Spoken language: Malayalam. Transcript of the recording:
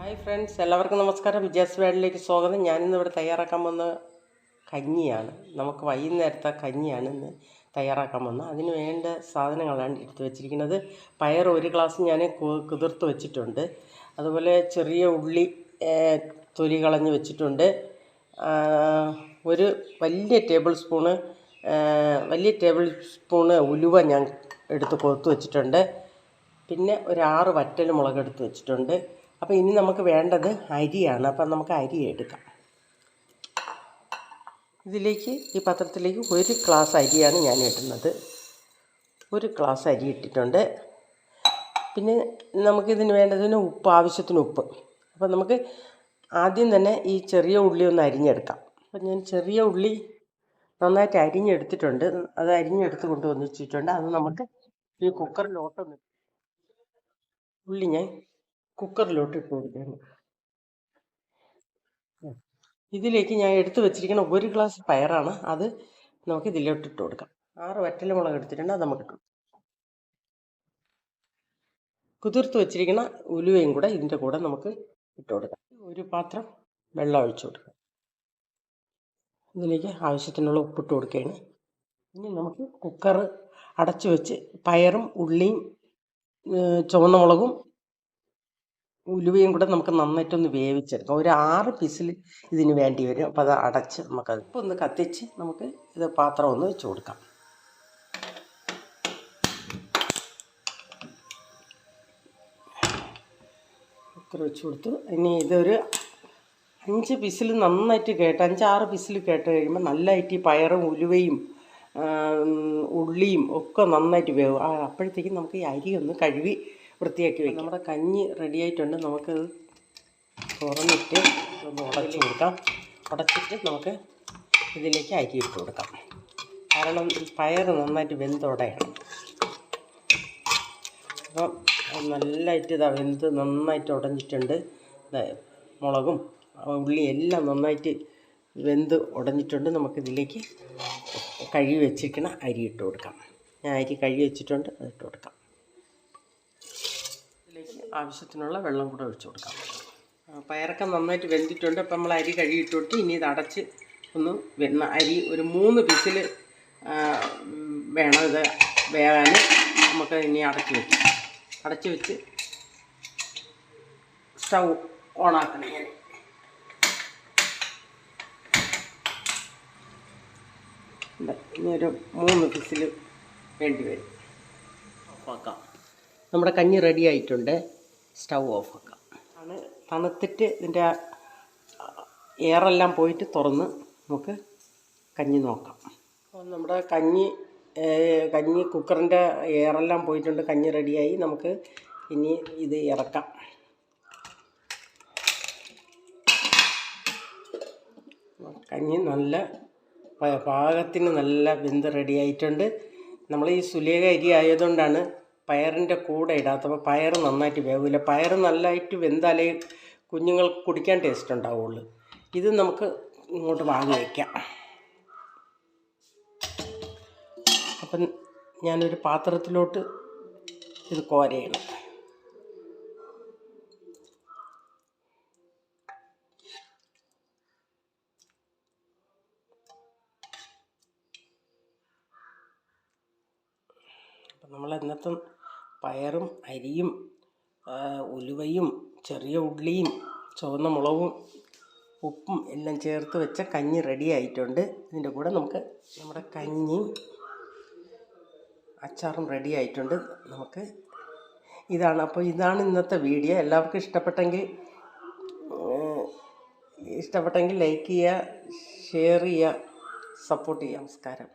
ഹായ് ഫ്രണ്ട്സ് എല്ലാവർക്കും നമസ്കാരം. വിജയാസ് വേഡിലേക്ക് സ്വാഗതം. ഞാനിന്ന് ഇവിടെ തയ്യാറാക്കാൻ വന്ന കഞ്ഞിയാണ്. നമുക്ക് വൈകുന്നേരത്തെ കഞ്ഞിയാണ് ഇന്ന് തയ്യാറാക്കാൻ വന്നത് അതിന് വേണ്ട സാധനങ്ങളാണ് എടുത്ത് വെച്ചിരിക്കുന്നത്. പയർ ഒരു ഗ്ലാസ് ഞാൻ കുതിർത്ത് വെച്ചിട്ടുണ്ട്. അതുപോലെ ചെറിയ ഉള്ളി തൊലി കളഞ്ഞ് വെച്ചിട്ടുണ്ട്. ഒരു വലിയ ടേബിൾ സ്പൂണ് വലിയ ടേബിൾ സ്പൂണ് ഉലുവ ഞാൻ എടുത്ത് കൊത്തു വെച്ചിട്ടുണ്ട്. പിന്നെ ഒരു ആറ് വറ്റൽ മുളക് എടുത്ത് വെച്ചിട്ടുണ്ട്. അപ്പോൾ ഇനി നമുക്ക് വേണ്ടത് അരിയാണ്. അപ്പം നമുക്ക് അരി എടുക്കാം. ഇതിലേക്ക് ഈ പാത്രത്തിലേക്ക് ഒരു ഗ്ലാസ് അരിയാണ് ഞാൻ ഇടുന്നത്. ഒരു ഗ്ലാസ് അരി ഇട്ടിട്ടുണ്ട്. പിന്നെ നമുക്കിതിന് വേണ്ടതിന് ഉപ്പ് ആവശ്യത്തിന് ഉപ്പ്. അപ്പം നമുക്ക് ആദ്യം തന്നെ ഈ ചെറിയ ഉള്ളി ഒന്ന് അരിഞ്ഞെടുക്കാം. അപ്പം ഞാൻ ചെറിയ ഉള്ളി നന്നായിട്ട് അരിഞ്ഞെടുത്തിട്ടുണ്ട്. അത് അരിഞ്ഞെടുത്ത് കൊണ്ടുവന്ന് അത് നമുക്ക് ഈ കുക്കറിലോട്ടൊന്ന് ഉള്ളി ഞാൻ കുക്കറിലോട്ട് ഇട്ട് കൊടുക്കുകയാണ്. ഇതിലേക്ക് ഞാൻ എടുത്തു വെച്ചിരിക്കുന്ന ഒരു ഗ്ലാസ് പയറാണ്. അത് നമുക്ക് ഇതിലോട്ട് ഇട്ട് കൊടുക്കാം. ആറ് വറ്റൽ മുളക് എടുത്തിട്ടുണ്ട്. അത് നമുക്ക്. കുതിർത്ത് വെച്ചിരിക്കുന്ന ഉലുവയും കൂടെ ഇതിന്റെ കൂടെ നമുക്ക് ഇട്ട് കൊടുക്കാം. ഒരു പാത്രം വെള്ളം ഒഴിച്ചു കൊടുക്കാം. ഇതിലേക്ക് ആവശ്യത്തിനുള്ള ഉപ്പിട്ട് കൊടുക്കുകയാണ്. ഇനി നമുക്ക് കുക്കർ അടച്ചു വെച്ച് പയറും ഉള്ളിയും ചുവന്ന മുളകും ഉലുവയും കൂടെ നമുക്ക് നന്നായിട്ടൊന്ന് വേവിച്ചെടുക്കാം ഒരു ആറ് പീസിൽ ഇതിന് വേണ്ടി വരും. അപ്പോൾ അത് അടച്ച് നമുക്കത് ഇപ്പോൾ ഒന്ന് കത്തിച്ച് നമുക്ക് ഇത് പാത്രം ഒന്ന് വെച്ച് കൊടുക്കാം. ഇത്ര വെച്ച് കൊടുത്തു. ഇനി ഇതൊരു അഞ്ച് പിസിൽ നന്നായിട്ട് കേട്ട് അഞ്ചാറ് പിസിൽ കേട്ട് കഴിയുമ്പോൾ നല്ലതായിട്ട് ഈ പയറും ഉലുവയും ഉള്ളിയും ഒക്കെ നന്നായിട്ട് വേവും. അപ്പോഴത്തേക്കും നമുക്ക് ഈ അരി ഒന്ന് കഴുകി വൃത്തിയാക്കി വെക്കാം. നമ്മുടെ കഞ്ഞി റെഡിയായിട്ടുണ്ട് നമുക്കത് തുറന്നിട്ട് ഒന്ന് ഉടച്ചു കൊടുക്കാം. ഉടച്ചിട്ട് നമുക്ക് ഇതിലേക്ക് അരി ഇട്ട് കൊടുക്കാം. കാരണം പയർ നന്നായിട്ട് വെന്തോടെയാണ്. അപ്പം നല്ലതായിട്ട് ഇതാ വെന്ത് നന്നായിട്ട് ഉടഞ്ഞിട്ടുണ്ട്. മുളകും ഉള്ളി എല്ലാം നന്നായിട്ട് വെന്ത് ഉടഞ്ഞിട്ടുണ്ട്. നമുക്കിതിലേക്ക് കഴുകി വെച്ചിരിക്കണ അരി ഇട്ട് കൊടുക്കാം. ഞാൻ അരി കഴുകി വെച്ചിട്ടുണ്ട് അത് ഇട്ട് കൊടുക്കാം. ആവശ്യത്തിനുള്ള വെള്ളം കൂടെ ഒഴിച്ചു കൊടുക്കാം. പയറൊക്കെ നന്നായിട്ട് വെന്തിട്ടുണ്ട്. അപ്പം നമ്മൾ അരി കഴുകിയിട്ട് കൊടുത്ത് ഇനി ഇത് അടച്ച് ഒന്ന് വെന്ന അരി ഒരു മൂന്ന് പിസിൽ വേണം ഇത് വേകാൻ. നമുക്ക് ഇനി അടച്ച് വെച്ച് അടച്ച് വെച്ച് സ്റ്റൗ ഓണാക്കണം ഞാൻ ഇനി ഒരു മൂന്ന് പിസിൽ വേണ്ടി വരും. ഓഫാക്കാം നമ്മുടെ കഞ്ഞി റെഡി ആയിട്ടുണ്ട്. സ്റ്റൗ ഓഫാക്കാം. ആണ്. തണുത്തിട്ട് ഇതിന്റെ എയറെല്ലാം പോയിട്ട് തുറന്ന് നമുക്ക് കഞ്ഞി നോക്കാം. അപ്പോൾ നമ്മുടെ കഞ്ഞി കഞ്ഞി കുക്കറിന്റെ എയറെല്ലാം പോയിട്ടുണ്ട്. കഞ്ഞി റെഡിയായി. നമുക്ക് ഇനി ഇത് ഇറക്കാം. കഞ്ഞി നല്ല പാകത്തിന് നല്ല വെന്ത് റെഡിയായിട്ടുണ്ട്. നമ്മൾ ഈ സുലേഖ അരി ആയതുകൊണ്ടാണ് പയറിന്റെ കൂടെ ഇടാത്തപ്പോൾ പയർ നന്നായിട്ട് വേവില്ല. പയർ നല്ലതായിട്ട് വെന്താലേ കുഞ്ഞുങ്ങൾക്ക് കുടിക്കാൻ ടേസ്റ്റ് ഉണ്ടാവുള്ളൂ. ഇത് നമുക്ക് ഇങ്ങോട്ട് വാങ്ങി വയ്ക്കാം അപ്പം ഞാനൊരു പാത്രത്തിലോട്ട് ഇത് കോരയാണ് അപ്പം നമ്മൾ ഇന്നത്തെ പയറും അരിയും ഉലുവയും ചെറിയ ഉള്ളിയും ചുവന്ന മുളകും ഉപ്പും എല്ലാം ചേർത്ത് വെച്ച കഞ്ഞി റെഡി ആയിട്ടുണ്ട്. ഇതിന്റെ കൂടെ നമുക്ക് നമ്മുടെ കഞ്ഞിയും അച്ചാറും റെഡി ആയിട്ടുണ്ട്. നമുക്ക് ഇതാണ്. അപ്പോൾ ഇതാണ് ഇന്നത്തെ വീഡിയോ എല്ലാവർക്കും ഇഷ്ടപ്പെട്ടെങ്കിൽ ഇഷ്ടപ്പെട്ടെങ്കിൽ ലൈക്ക് ചെയ്യുക ഷെയർ ചെയ്യുക സപ്പോർട്ട് ചെയ്യുക. നമസ്കാരം.